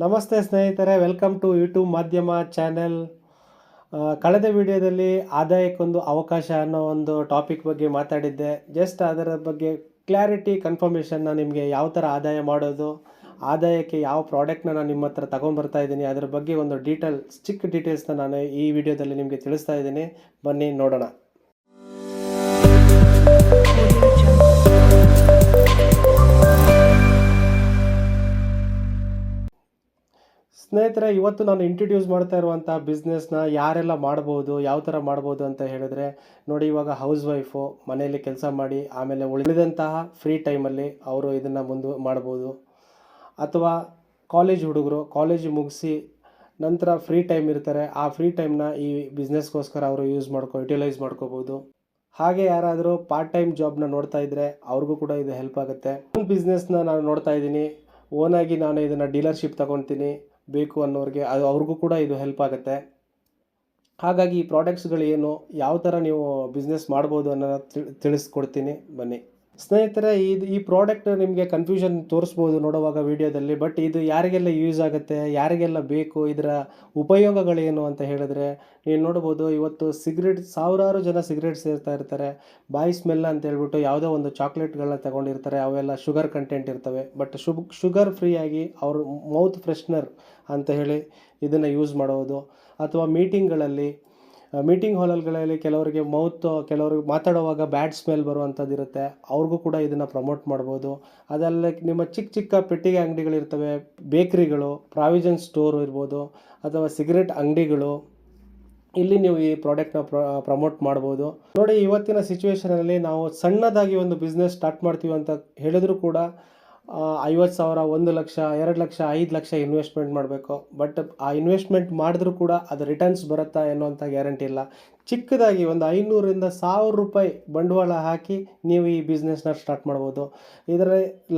ನಮಸ್ತೆ ಸ್ನೇಹಿತರೆ welcome to YouTube Madhyama channel ಕಳೆದ ವಿಡಿಯೋದಲ್ಲಿ ಆದಾಯಕ್ಕೊಂದು ಅವಕಾಶ ಅನ್ನೋ ಒಂದು ಟಾಪಿಕ್ ಬಗ್ಗೆ ಮಾತಾಡಿದ್ದೆ. ಜಸ್ಟ್ ಅದರ ಬಗ್ಗೆ ಕ್ಲಾರಿಟಿ ಕನ್ಫರ್ಮೇಷನ್ನ ನಿಮಗೆ ಯಾವ ಥರ ಆದಾಯ ಮಾಡೋದು, ಆದಾಯಕ್ಕೆ ಯಾವ ಪ್ರಾಡಕ್ಟ್ನ ನಾನು ನಿಮ್ಮ ಹತ್ರ ತಗೊಂಬರ್ತಾ ಇದ್ದೀನಿ, ಅದರ ಬಗ್ಗೆ ಒಂದು ಡೀಟೇಲ್ಸ್ ಚಿಕ್ಕ ಡೀಟೇಲ್ಸ್ನ ನಾನು ಈ ವಿಡಿಯೋದಲ್ಲಿ ನಿಮಗೆ ತಿಳಿಸ್ತಾ ಇದ್ದೀನಿ. ಬನ್ನಿ ನೋಡೋಣ. ಸ್ನೇಹಿತರೆ, ಇವತ್ತು ನಾನು ಇಂಟ್ರೊಡ್ಯೂಸ್ ಮಾಡ್ತಾ ಇರುವಂಥ ಬಿಸ್ನೆಸ್ನ ಯಾರೆಲ್ಲ ಮಾಡ್ಬೋದು, ಯಾವ ಥರ ಮಾಡ್ಬೋದು ಅಂತ ಹೇಳಿದ್ರೆ, ನೋಡಿ ಇವಾಗ ಹೌಸ್ ವೈಫು ಮನೆಯಲ್ಲಿ ಕೆಲಸ ಮಾಡಿ, ಆಮೇಲೆ ಉಳಿದಂತಹ ಫ್ರೀ ಟೈಮಲ್ಲಿ ಅವರು ಇದನ್ನು ಮುಂದೆ ಮಾಡ್ಬೋದು. ಅಥವಾ ಕಾಲೇಜ್ ಹುಡುಗರು ಕಾಲೇಜ್ ಮುಗಿಸಿ ನಂತರ ಫ್ರೀ ಟೈಮ್ ಇರ್ತಾರೆ, ಆ ಫ್ರೀ ಟೈಮ್ನ ಈ ಬಿಸ್ನೆಸ್ಗೋಸ್ಕರ ಅವರು ಯೂಸ್ ಮಾಡ್ಕೊ ಯುಟಿಲೈಸ್ ಮಾಡ್ಕೋಬೋದು. ಹಾಗೆ ಯಾರಾದರೂ ಪಾರ್ಟ್ ಟೈಮ್ ಜಾಬ್ನ ನೋಡ್ತಾ ಇದ್ದರೆ ಅವ್ರಿಗೂ ಕೂಡ ಇದು ಹೆಲ್ಪ್ ಆಗುತ್ತೆ. ಬಿಸ್ನೆಸ್ನ ನಾನು ನೋಡ್ತಾ ಇದ್ದೀನಿ. ಓನಾಗಿ ನಾನು ಇದನ್ನು ಡೀಲರ್ಶಿಪ್ ತಗೊತೀನಿ ಬೇಕು ಅನ್ನೋರಿಗೆ ಅದು ಅವ್ರಿಗೂ ಕೂಡ ಇದು ಹೆಲ್ಪ್ ಆಗುತ್ತೆ. ಹಾಗಾಗಿ ಈ ಪ್ರಾಡಕ್ಟ್ಸ್ಗಳು ಏನು ಯಾವ ಥರ ನೀವು ಬಿಸ್ನೆಸ್ ಮಾಡ್ಬೋದು ಅನ್ನೋದು ತಿಳ್- ತಿಳಿಸ್ಕೊಡ್ತೀನಿ. ಬನ್ನಿ. ಸ್ನೇಹಿತರೆ, ಇದು ಈ ಪ್ರಾಡಕ್ಟ್ ನಿಮಗೆ ಕನ್ಫ್ಯೂಷನ್ ತೋರಿಸ್ಬೋದು ನೋಡುವಾಗ ವಿಡಿಯೋದಲ್ಲಿ ಬಟ್ ಇದು ಯಾರಿಗೆಲ್ಲ ಯೂಸ್ ಆಗುತ್ತೆ, ಯಾರಿಗೆಲ್ಲ ಬೇಕು, ಇದರ ಉಪಯೋಗಗಳೇನು ಅಂತ ಹೇಳಿದ್ರೆ ನೀವು ನೋಡ್ಬೋದು ಇವತ್ತು ಸಿಗರೇಟ್ ಸಾವಿರಾರು ಜನ ಸಿಗರೇಟ್ ಸೇರ್ತಾ ಇರ್ತಾರೆ. ಬಾಯ್ ಸ್ಮೆಲ್ ಅಂತ ಹೇಳ್ಬಿಟ್ಟು ಯಾವುದೋ ಒಂದು ಚಾಕ್ಲೇಟ್ಗಳನ್ನ ತಗೊಂಡಿರ್ತಾರೆ, ಅವೆಲ್ಲ ಶುಗರ್ ಕಂಟೆಂಟ್ ಇರ್ತವೆ. ಬಟ್ ಶುಗ್ ಶುಗರ್ ಫ್ರೀ ಆಗಿ ಅವ್ರ ಮೌತ್ ಫ್ರೆಶ್ನರ್ ಅಂತ ಹೇಳಿ ಇದನ್ನು ಯೂಸ್ ಮಾಡೋದು. ಅಥವಾ ಮೀಟಿಂಗ್ಗಳಲ್ಲಿ ಮೀಟಿಂಗ್ ಹಾಲಲ್ಗಳಲ್ಲಿ ಕೆಲವರಿಗೆ ಮೌತ್, ಕೆಲವ್ರಿಗೆ ಮಾತಾಡುವಾಗ ಬ್ಯಾಡ್ ಸ್ಮೆಲ್ ಬರುವಂಥದ್ದು ಇರುತ್ತೆ. ಅವ್ರಿಗೂ ಕೂಡ ಇದನ್ನು ಪ್ರಮೋಟ್ ಮಾಡ್ಬೋದು. ಅದಲ್ಲ ನಿಮ್ಮ ಚಿಕ್ಕ ಚಿಕ್ಕ ಪೆಟ್ಟಿಗೆ ಅಂಗಡಿಗಳಿರ್ತವೆ ಬೇಕ್ರಿಗಳು ಪ್ರಾವಿಷನ್ ಸ್ಟೋರ್ ಇರ್ಬೋದು, ಅಥವಾ ಸಿಗರೆಟ್ ಅಂಗಡಿಗಳು, ಇಲ್ಲಿ ನೀವು ಈ ಪ್ರಾಡಕ್ಟ್ನ ಪ್ರಮೋಟ್ ಮಾಡ್ಬೋದು. ನೋಡಿ, ಇವತ್ತಿನ ಸಿಚುವೇಶನಲ್ಲಿ ನಾವು ಸಣ್ಣದಾಗಿ ಒಂದು ಬಿಸ್ನೆಸ್ ಸ್ಟಾರ್ಟ್ ಮಾಡ್ತೀವಿ ಅಂತ ಹೇಳಿದ್ರು ಕೂಡ ಐವತ್ತು ಸಾವಿರ, ಒಂದು ಲಕ್ಷ, ಎರಡು ಲಕ್ಷ, ಐದು ಲಕ್ಷ ಇನ್ವೆಸ್ಟ್ಮೆಂಟ್ ಮಾಡಬೇಕು. ಬಟ್ ಆ ಇನ್ವೆಸ್ಟ್ಮೆಂಟ್ ಮಾಡಿದ್ರೂ ಕೂಡ ಅದು ರಿಟರ್ನ್ಸ್ ಬರುತ್ತಾ ಎನ್ನುವಂಥ ಗ್ಯಾರಂಟಿ ಇಲ್ಲ. ಚಿಕ್ಕದಾಗಿ ಒಂದು ಐನೂರಿಂದ ಸಾವಿರ ರೂಪಾಯಿ ಬಂಡವಾಳ ಹಾಕಿ ನೀವು ಈ ಬಿಸ್ನೆಸ್ನ ಸ್ಟಾರ್ಟ್ ಮಾಡ್ಬೋದು. ಇದರ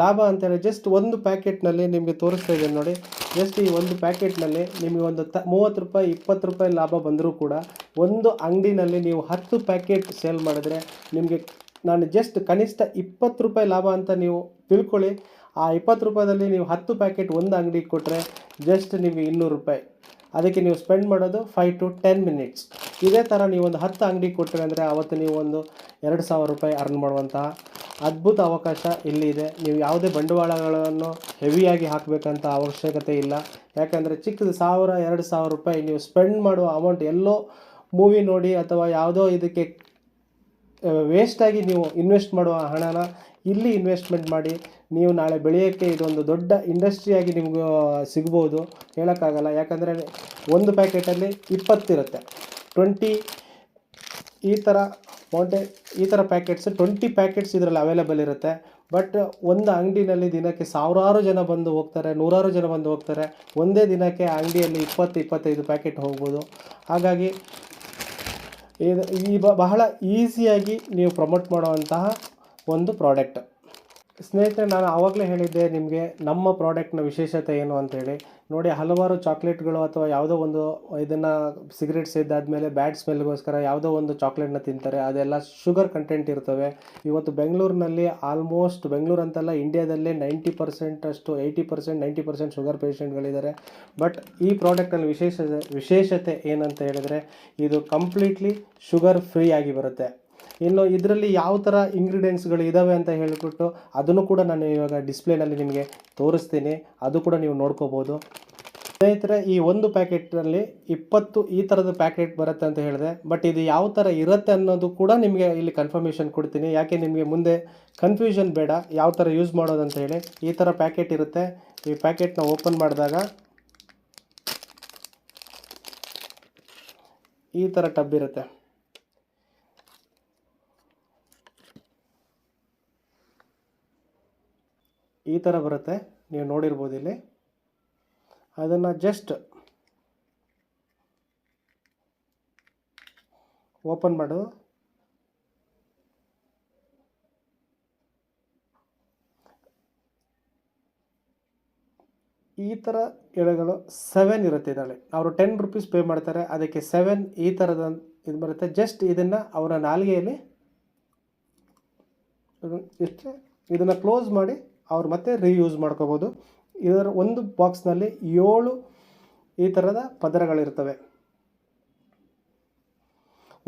ಲಾಭ ಅಂತೇಳಿ ಜಸ್ಟ್ ಒಂದು ಪ್ಯಾಕೆಟ್ನಲ್ಲಿ ನಿಮಗೆ ತೋರಿಸ್ತಾ ಇದ್ದೇನೆ ನೋಡಿ. ಜಸ್ಟ್ ಈ ಒಂದು ಪ್ಯಾಕೆಟ್ನಲ್ಲಿ ನಿಮಗೆ ಒಂದು ತ, ಮೂವತ್ತು ರೂಪಾಯಿ, ಇಪ್ಪತ್ತು ರೂಪಾಯಿ ಲಾಭ ಬಂದರೂ ಕೂಡ ಒಂದು ಅಂಗಡಿನಲ್ಲಿ ನೀವು ಹತ್ತು ಪ್ಯಾಕೆಟ್ ಸೇಲ್ ಮಾಡಿದ್ರೆ ನಿಮಗೆ ನಾನು ಜಸ್ಟ್ ಕನಿಷ್ಠ ಇಪ್ಪತ್ತು ರೂಪಾಯಿ ಲಾಭ ಅಂತ ನೀವು ತಿಳ್ಕೊಳ್ಳಿ. ಆ ಇಪ್ಪತ್ತು ರೂಪಾಯಿದಲ್ಲಿ ನೀವು ಹತ್ತು ಪ್ಯಾಕೆಟ್ ಒಂದು ಅಂಗಡಿಗೆ ಕೊಟ್ಟರೆ ಜಸ್ಟ್ ನಿಮಗೆ ಇನ್ನೂರು ರೂಪಾಯಿ. ಅದಕ್ಕೆ ನೀವು ಸ್ಪೆಂಡ್ ಮಾಡೋದು ಫೈವ್ ಟು ಟೆನ್ ಮಿನಿಟ್ಸ್ ಇದೇ ಥರ ನೀವು ಒಂದು ಹತ್ತು ಅಂಗಡಿ ಕೊಟ್ಟರೆ ಅಂದರೆ ಆವತ್ತು ನೀವು ಒಂದು ಎರಡು ಸಾವಿರ ರೂಪಾಯಿ ಅರ್ನ್ ಮಾಡುವಂತಹ ಅದ್ಭುತ ಅವಕಾಶ ಇಲ್ಲಿ ಇದೆ. ನೀವು ಯಾವುದೇ ಬಂಡವಾಳಗಳನ್ನು ಹೆವಿಯಾಗಿ ಹಾಕಬೇಕಂತ ಅವಶ್ಯಕತೆ ಇಲ್ಲ. ಯಾಕಂದರೆ ಚಿಕ್ಕದು ಸಾವಿರ, ಎರಡು ಸಾವಿರ ರೂಪಾಯಿ ನೀವು ಸ್ಪೆಂಡ್ ಮಾಡುವ ಅಮೌಂಟ್ ಎಲ್ಲೋ ಮೂವಿ ನೋಡಿ ಅಥವಾ ಯಾವುದೋ ಇದಕ್ಕೆ ವೇಸ್ಟಾಗಿ ನೀವು ಇನ್ವೆಸ್ಟ್ ಮಾಡುವ ಹಣನ ಇಲ್ಲಿ ಇನ್ವೆಸ್ಟ್ಮೆಂಟ್ ಮಾಡಿ ನೀವು ನಾಳೆ ಬೆಳೆಯೋಕ್ಕೆ ಇದೊಂದು ದೊಡ್ಡ ಇಂಡಸ್ಟ್ರಿಯಾಗಿ ನಿಮಗೆ ಸಿಗ್ಬೋದು ಹೇಳೋಕ್ಕಾಗಲ್ಲ. ಯಾಕಂದರೆ ಒಂದು ಪ್ಯಾಕೆಟಲ್ಲಿ ಇಪ್ಪತ್ತಿರುತ್ತೆ ಟ್ವೆಂಟಿ ಈ ಥರ ಮೌಂಟೆ ಈ ಥರ ಪ್ಯಾಕೆಟ್ಸ್ ಟ್ವೆಂಟಿ ಪ್ಯಾಕೆಟ್ಸ್ ಇದರಲ್ಲಿ ಅವೈಲೇಬಲ್ ಇರುತ್ತೆ. ಬಟ್ ಒಂದು ಅಂಗಡಿನಲ್ಲಿ ದಿನಕ್ಕೆ ಸಾವಿರಾರು ಜನ ಬಂದು ಹೋಗ್ತಾರೆ, ನೂರಾರು ಜನ ಬಂದು ಹೋಗ್ತಾರೆ. ಒಂದೇ ದಿನಕ್ಕೆ ಅಂಗಡಿಯಲ್ಲಿ ಇಪ್ಪತ್ತು, ಇಪ್ಪತ್ತೈದು ಪ್ಯಾಕೆಟ್ ಹೋಗ್ಬೋದು. ಹಾಗಾಗಿ ಇದು ಈ ಬಹಳ ಈಸಿಯಾಗಿ ನೀವು ಪ್ರಮೋಟ್ ಮಾಡುವಂತಹ ಒಂದು ಪ್ರಾಡಕ್ಟ್. ಸ್ನೇಹಿತರೆ, ನಾನು ಆವಾಗಲೇ ಹೇಳಿದ್ದೆ, ನಿಮಗೆ ನಮ್ಮ ಪ್ರಾಡಕ್ಟ್ನ ವಿಶೇಷತೆ ಏನು ಅಂತೇಳಿ. ನೋಡಿ, ಹಲವಾರು ಚಾಕ್ಲೇಟ್ಗಳು ಅಥವಾ ಯಾವುದೋ ಒಂದು, ಇದನ್ನು ಸಿಗರೇಟ್ ಸೇದಾದ್ಮೇಲೆ ಬ್ಯಾಡ್ ಸ್ಮೆಲ್ಗೋಸ್ಕರ ಯಾವುದೋ ಒಂದು ಚಾಕ್ಲೇಟ್ನ ತಿಂತಾರೆ. ಅದೆಲ್ಲ ಶುಗರ್ ಕಂಟೆಂಟ್ ಇರ್ತವೆ. ಇವತ್ತು ಬೆಂಗಳೂರಿನಲ್ಲಿ ಆಲ್ಮೋಸ್ಟ್, ಬೆಂಗಳೂರು ಅಂತಲ್ಲ, ಇಂಡಿಯಾದಲ್ಲೇ ನೈಂಟಿ ಪರ್ಸೆಂಟ್ ಅಷ್ಟು eighty percent, ninety percent sugar ಪೇಷೆಂಟ್ಗಳಿದ್ದಾರೆ. But ಈ ಪ್ರಾಡಕ್ಟಲ್ಲಿ ವಿಶೇಷ, ವಿಶೇಷತೆ ಏನಂತ ಹೇಳಿದರೆ, ಇದು ಕಂಪ್ಲೀಟ್ಲಿ ಶುಗರ್ ಫ್ರೀ ಆಗಿ ಬರುತ್ತೆ. ಇನ್ನು ಇದರಲ್ಲಿ ಯಾವ ಥರ ಇಂಗ್ರೀಡಿಯೆಂಟ್ಸ್ಗಳು ಇದ್ದಾವೆ ಅಂತ ಹೇಳಿಬಿಟ್ಟು ಅದನ್ನು ಕೂಡ ನಾನು ಇವಾಗ ಡಿಸ್ಪ್ಲೇನಲ್ಲಿ ನಿಮಗೆ ತೋರಿಸ್ತೀನಿ. ಅದು ಕೂಡ ನೀವು ನೋಡ್ಕೋಬೋದು. ಸ್ನೇಹಿತರೆ, ಈ ಒಂದು ಪ್ಯಾಕೆಟ್ನಲ್ಲಿ ಇಪ್ಪತ್ತು ಈ ಥರದ ಪ್ಯಾಕೆಟ್ ಬರುತ್ತೆ ಅಂತ ಹೇಳಿದೆ. ಬಟ್ ಇದು ಯಾವ ಥರ ಇರುತ್ತೆ ಅನ್ನೋದು ಕೂಡ ನಿಮಗೆ ಇಲ್ಲಿ ಕನ್ಫರ್ಮೇಷನ್ ಕೊಡ್ತೀನಿ. ಯಾಕೆ ನಿಮಗೆ ಮುಂದೆ ಕನ್ಫ್ಯೂಷನ್ ಬೇಡ. ಯಾವ ಥರ ಯೂಸ್ ಮಾಡೋದು ಅಂತ ಹೇಳಿ. ಈ ಥರ ಪ್ಯಾಕೆಟ್ ಇರುತ್ತೆ. ಈ ಪ್ಯಾಕೆಟ್ನ ಓಪನ್ ಮಾಡಿದಾಗ ಈ ಥರ ಟಬ್ ಇರುತ್ತೆ. ಈ ಥರ ಬರುತ್ತೆ, ನೀವು ನೋಡಿರ್ಬೋದು ಇಲ್ಲಿ. ಅದನ್ನು ಜಸ್ಟ್ ಓಪನ್ ಮಾಡು. ಈ ಥರ ಎಳೆಗಳು ಸೆವೆನ್ ಇರುತ್ತೆ ಇದರಲ್ಲಿ. ಅವರು ಟೆನ್ ರುಪೀಸ್ ಪೇ ಮಾಡ್ತಾರೆ, ಅದಕ್ಕೆ ಸೆವೆನ್ ಈ ಥರದ ಇದು ಬರುತ್ತೆ. ಜಸ್ಟ್ ಇದನ್ನು ಅವರ ನಾಲ್ಗೆಯಲ್ಲಿ, ಇದನ್ನು ಕ್ಲೋಸ್ ಮಾಡಿ ಅವ್ರು ಮತ್ತೆ ರೀಯೂಸ್ ಮಾಡ್ಕೋಬೋದು. ಇದರ ಒಂದು ಬಾಕ್ಸ್ನಲ್ಲಿ ಏಳು ಈ ಥರದ ಪದರಗಳಿರ್ತವೆ.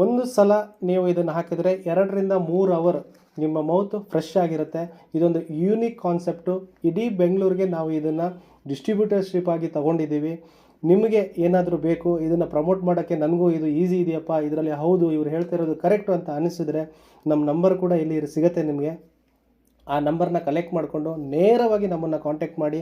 ಒಂದು ಸಲ ನೀವು ಇದನ್ನು ಹಾಕಿದರೆ ಎರಡರಿಂದ ಮೂರು ಅವರ್ ನಿಮ್ಮ ಮೌತ್ ಫ್ರೆಶ್ ಆಗಿರುತ್ತೆ. ಇದೊಂದು ಯೂನಿಕ್ ಕಾನ್ಸೆಪ್ಟು ಇಡೀ ಬೆಂಗಳೂರಿಗೆ ನಾವು ಇದನ್ನು ಡಿಸ್ಟ್ರಿಬ್ಯೂಟರ್ಶಿಪ್ ಆಗಿ ತೊಗೊಂಡಿದ್ದೀವಿ. ನಿಮಗೆ ಏನಾದರೂ ಬೇಕು, ಇದನ್ನು ಪ್ರಮೋಟ್ ಮಾಡೋಕ್ಕೆ ನನಗೂ ಇದು ಈಸಿ ಇದೆಯಪ್ಪ, ಇದರಲ್ಲಿ ಹೌದು, ಇವ್ರು ಹೇಳ್ತಾ ಇರೋದು ಕರೆಕ್ಟು ಅಂತ ಅನ್ನಿಸಿದ್ರೆ ನಮ್ಮ ನಂಬರ್ ಕೂಡ ಇಲ್ಲಿ ಸಿಗುತ್ತೆ ನಿಮಗೆ. ಆ ನಂಬರ್ನ ಕಲೆಕ್ಟ್ ಮಾಡಿಕೊಂಡು ನೇರವಾಗಿ ನಮ್ಮನ್ನು ಕಾಂಟ್ಯಾಕ್ಟ್ ಮಾಡಿ,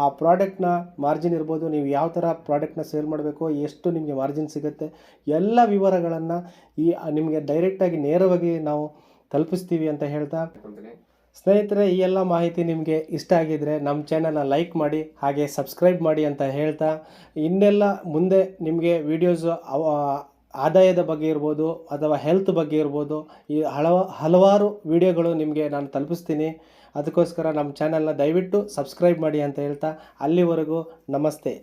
ಆ ಪ್ರಾಡಕ್ಟ್ನ ಮಾರ್ಜಿನ್ ಇರ್ಬೋದು, ನೀವು ಯಾವ ಥರ ಪ್ರಾಡಕ್ಟ್ನ ಸೇಲ್ ಮಾಡಬೇಕು, ಎಷ್ಟು ನಿಮಗೆ ಮಾರ್ಜಿನ್ ಸಿಗುತ್ತೆ, ಎಲ್ಲ ವಿವರಗಳನ್ನು ಈ ನಿಮಗೆ ಡೈರೆಕ್ಟಾಗಿ ನೇರವಾಗಿ ನಾವು ತಲುಪಿಸ್ತೀವಿ ಅಂತ ಹೇಳ್ತಾ ಸ್ನೇಹಿತರೆ, ಈ ಎಲ್ಲ ಮಾಹಿತಿ ನಿಮಗೆ ಇಷ್ಟ ಆಗಿದರೆ ನಮ್ಮ ಚಾನಲ್ನ ಲೈಕ್ ಮಾಡಿ, ಹಾಗೆ ಸಬ್ಸ್ಕ್ರೈಬ್ ಮಾಡಿ ಅಂತ ಹೇಳ್ತಾ, ಇನ್ನೆಲ್ಲ ಮುಂದೆ ನಿಮಗೆ ವೀಡಿಯೋಸ್ ಆದಾಯದ ಬಗ್ಗೆ ಇರ್ಬೋದು ಅಥವಾ ಹೆಲ್ತ್ ಬಗ್ಗೆ ಇರ್ಬೋದು, ಈ ಹಲವ ಹಲವಾರು ವಿಡಿಯೋಗಳು ನಿಮಗೆ ನಾನು ತಲುಪಿಸ್ತೀನಿ. ಅದಕ್ಕೋಸ್ಕರ ನಮ್ಮ ಚಾನಲ್ನ ದಯವಿಟ್ಟು ಸಬ್ಸ್ಕ್ರೈಬ್ ಮಾಡಿ ಅಂತ ಹೇಳ್ತಾ ಅಲ್ಲಿವರೆಗೂ ನಮಸ್ತೆ.